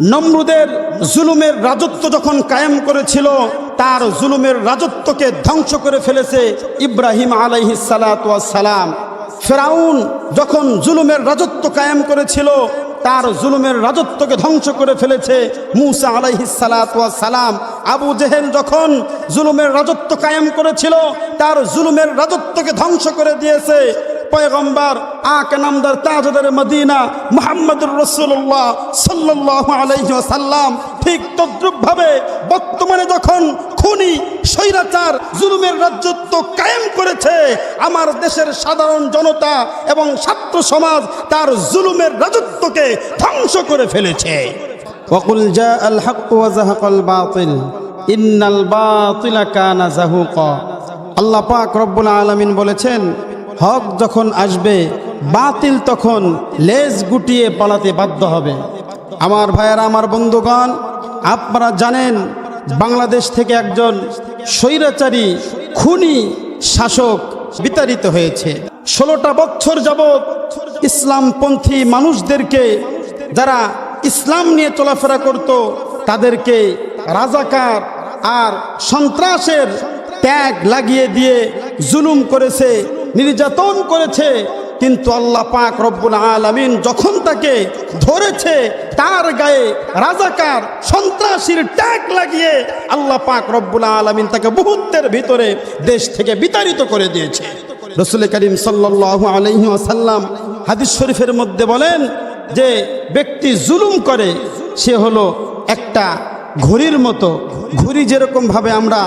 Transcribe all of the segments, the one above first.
নমরুদের জুলুমের রাজত্ব যখন কায়েম করেছিল, তার জুলুমের রাজত্বকে ধ্বংস করে ফেলেছে ইব্রাহিম সালাম ফেরাউন যখন জুলুমের রাজত্ব কায়েম করেছিল, তার জুলুমের রাজত্বকে ধ্বংস করে ফেলেছে মুসা সালাম আবু জেহেল যখন জুলুমের রাজত্ব কায়েম করেছিল, তার জুলুমের রাজত্বকে ধ্বংস করে দিয়েছে পয়গম্বর আক নামদার তাজদার মদিনা মুহাম্মদুর রসুল্লাহ সাল্লাহ আলাইসাল্লাম ঠিক তদ্রুপভাবে বর্তমানে যখন খুনি স্বৈরাচার জুলুমের রাজ্যত্ব কায়েম করেছে আমার দেশের সাধারণ জনতা এবং ছাত্র সমাজ তার জুলুমের রাজত্বকে ধ্বংস করে ফেলেছে وقل جاء الحق وزهق الباطل إن الباطل كان زهوقا আল্লাহ পাক রব্বুল আলামিন বলেছেন হক যখন আসবে, বাতিল তখন লেজ গুটিয়ে পালাতে বাধ্য হবে। আমার ভাইয়েরা, আমার বন্ধুগণ, আপনারা জানেন, বাংলাদেশ থেকে একজন স্বৈরাচারী খুনি শাসক বিতাড়িত হয়েছে। ষোলোটা বছর যাবৎ ইসলামপন্থী মানুষদেরকে যারা ইসলাম নিয়ে চলাফেরা করত, তাদেরকে রাজাকার আর সন্ত্রাসের ট্যাগ লাগিয়ে দিয়ে জুলুম করেছে নির্যাতন করেছে, কিন্তু আল্লাহ পাক রব্বুল আলামিন যখন তাকে ধরেছে, তার গায়ে রাজাকার, সন্ত্রাসীর ট্যাগ লাগিয়ে আল্লাহ পাক রব্বুল আলামিন তাকে মুহূর্তের ভিতরে দেশ থেকে বিতাড়িত করে দিয়েছে। রসুল করিম সাল্লাহ আলহি আসাল্লাম হাদিস শরীফের মধ্যে বলেন যে, ব্যক্তি জুলুম করে, সে হলো একটা ঘড়ির মতো। ঘুড়ি যেরকমভাবে আমরা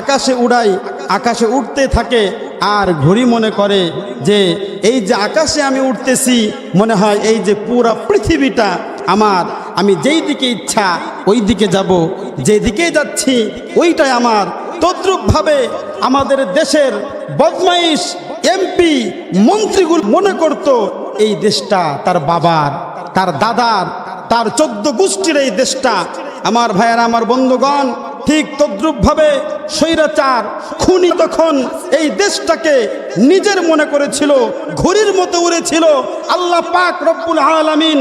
আকাশে উড়াই, আকাশে উঠতে থাকে আর ঘড়ি মনে করে যে এই যে আকাশে আমি উঠতেছি, মনে হয় এই যে পুরা পৃথিবীটা আমার। আমি যেই দিকে ইচ্ছা, ওই দিকে যাব। যে দিকে যাচ্ছি, ওইটাই আমার। তদ্রুপভাবে আমাদের দেশের বদমাইশ এমপি মন্ত্রীগুলো মনে করত, এই দেশটা তার বাবার, তার দাদার, তার চোদ্দ গোষ্ঠীর এই দেশটা। আমার ভাইয়েরা, আমার বন্ধুগণ ঠিক তদ্রুপভাবে স্বৈরাচার, খুনি তখন এই দেশটাকে নিজের মনে করেছিল ঘুড়ির মতো উড়েছিল। আল্লাহ পাক রব্বুল আলামিন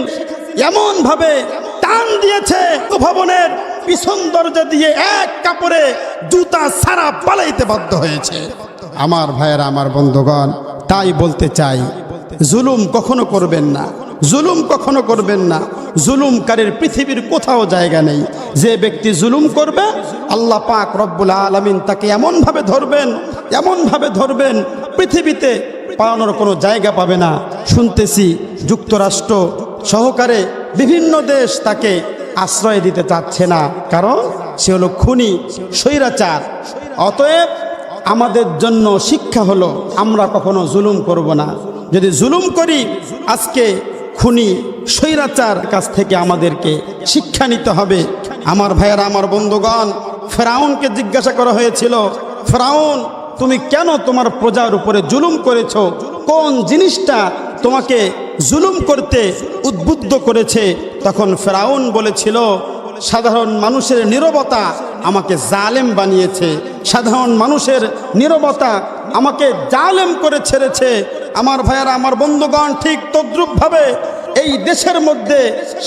এমনভাবে টান দিয়েছে ভবনের পিছন দরজা দিয়ে এক কাপড়ে জুতা সারা পালাইতে বাধ্য হয়েছে। আমার ভাইয়েরা, আমার বন্ধুগণ, তাই বলতে চাই, জুলুম কখনো করবেন না। জুলুম কখনো করবেন না। জুলুমকারীর পৃথিবীর কোথাও জায়গা নেই। যে ব্যক্তি জুলুম করবে, আল্লাহ পাক রব্বুল আলমিন তাকে এমনভাবে ধরবেন এমনভাবে ধরবেন, পৃথিবীতে পালানোর কোনো জায়গা পাবে না। শুনতেছি যুক্তরাষ্ট্র সহকারে বিভিন্ন দেশ তাকে আশ্রয় দিতে চাচ্ছে না। কারণ সে হলো খুনি, স্বৈরাচার। অতএব আমাদের জন্য শিক্ষা হলো, আমরা কখনো জুলুম করব না। যদি জুলুম করি, আজকে খুনি স্বৈরাচার কাছ থেকে আমাদেরকে শিক্ষা নিতে হবে। আমার ভাইয়েরা, আমার বন্ধুগণ, ফেরাউনকে জিজ্ঞাসা করা হয়েছিল, ফেরাউন, তুমি কেন তোমার প্রজার উপরে জুলুম করেছ? কোন জিনিসটা তোমাকে জুলুম করতে উদ্বুদ্ধ করেছে? তখন ফেরাউন বলেছিল, সাধারণ মানুষের নীরবতা আমাকে জালেম বানিয়েছে। সাধারণ মানুষের নীরবতা আমাকে জালেম করে ছেড়েছে। আমার ভাইয়ারা, আমার বন্ধুগণ, ঠিক তদ্রুপভাবে এই দেশের মধ্যে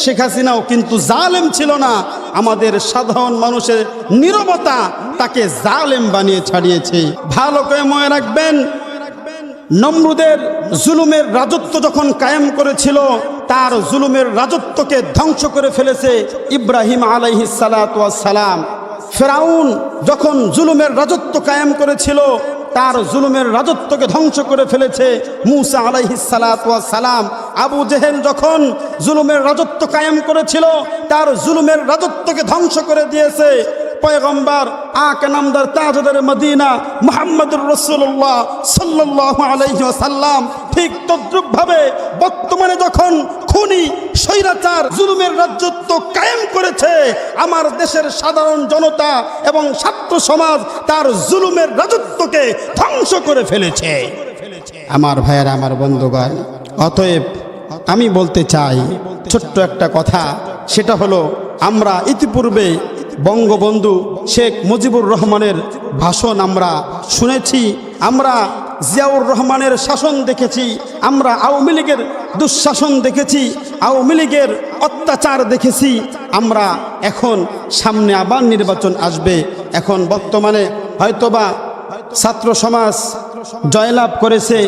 শেখ হাসিনাও কিন্তু জালেম ছিল না। আমাদের সাধারণ মানুষের নীরবতা তাকে জালেম বানিয়ে ছাড়িয়েছে। ভালো করে মনে রাখবেন, নমরুদের জুলুমের রাজত্ব যখন কায়েম করেছিল, তার জুলুমের রাজত্বকে ধ্বংস করে ফেলেছে ইব্রাহিম আলাইহি সালাম। ফেরাউন যখন জুলুমের রাজত্ব কায়েম করেছিল তার জুলুমের রাজত্বকে ধ্বংস করে ফেলেছে মুসা আলাইহি সালাম। আবু জেহেল যখন জুলুমের রাজত্ব কায়েম করেছিল, তার জুলুমের রাজত্বকে ধ্বংস করে দিয়েছে। পয়গম্বর, আক নামদার তাজদার মদিনা মুহাম্মদুর রসুল্লাহ সাল্লাহ আলাইসাল্লাম ঠিক তদ্রুপভাবে বর্তমানে যখন খুনি, স্বৈরাচার, জুলুমের রাজ্যত্ব কায়েম করেছে, আমার দেশের সাধারণ জনতা এবং ছাত্র সমাজ তার জুলুমের রাজত্বকে ধ্বংস করে ফেলেছে। আমার ভাইয়ের, আমার বন্ধুগণ, অতএব আমি বলতে চাই, ছোট্ট একটা কথা, সেটা হলো, আমরা ইতিপূর্বে বঙ্গবন্ধু শেখ মুজিবুর রহমানের ভাষণ আমরা শুনেছি, আমরা জিয়াউর রহমানের শাসন দেখেছি, আমরা আওয়ামী লীগের দুঃশাসন দেখেছি, আওয়ামী লীগের অত্যাচার দেখেছি, আমরা এখন সামনে আবার নির্বাচন আসবে। এখন বর্তমানে হয়তোবা ছাত্র সমাজ জয়লাভ করেছে,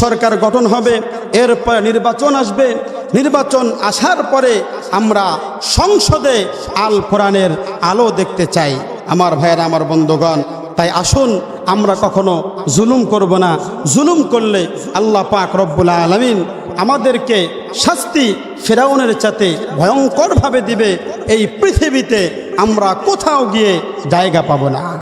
সরকার গঠন হবে, এরপর নির্বাচন আসবে নির্বাচন আসার পরে আমরা সংসদে আল কোরআনের আলো দেখতে চাই। আমার ভাইয়েরা, আমার বন্ধুগণ, তাই আসুন, আমরা কখনো জুলুম করব না। জুলুম করলে আল্লাহ পাক রব্বুল আলমিন আমাদেরকে শাস্তি ফেরাউনের চাতে ভয়ঙ্করভাবে দিবে। এই পৃথিবীতে আমরা কোথাও গিয়ে জায়গা পাবো না।